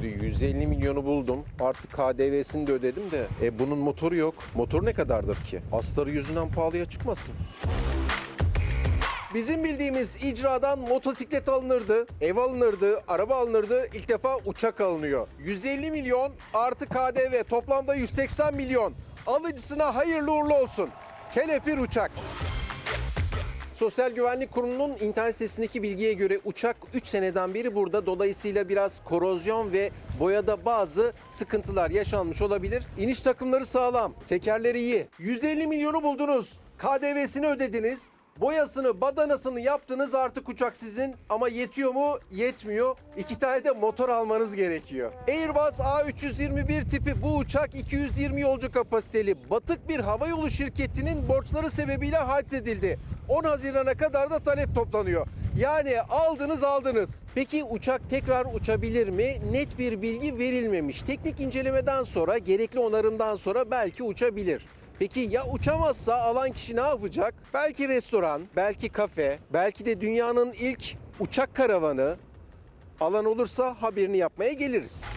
Şimdi 150 milyonu buldum. Artık KDV'sini de ödedim de. E bunun motoru yok. Motor ne kadardır ki? Astarı yüzünden pahalıya çıkmasın. Bizim bildiğimiz icradan motosiklet alınırdı, ev alınırdı, araba alınırdı. İlk defa uçak alınıyor. 150 milyon artı KDV toplamda 180 milyon. Alıcısına hayırlı uğurlu olsun. Kelepir uçak. Sosyal Güvenlik Kurumu'nun internet sitesindeki bilgiye göre uçak 3 seneden beri burada. Dolayısıyla biraz korozyon ve boyada bazı sıkıntılar yaşanmış olabilir. İniş takımları sağlam, tekerleri iyi. 150 milyonu buldunuz. KDV'sini ödediniz. Boyasını, badanasını yaptınız artık uçak sizin ama yetiyor mu? Yetmiyor. İki tane de motor almanız gerekiyor. Airbus A321 tipi bu uçak 220 yolcu kapasiteli. Batık bir havayolu şirketinin borçları sebebiyle edildi. 10 Haziran'a kadar da talep toplanıyor. Yani aldınız aldınız. Peki uçak tekrar uçabilir mi? Net bir bilgi verilmemiş. Teknik incelemeden sonra, gerekli onarımdan sonra belki uçabilir. Peki ya uçamazsa alan kişi ne yapacak? Belki restoran, belki kafe, belki de dünyanın ilk uçak karavanı. Alan olursa haberini yapmaya geliriz.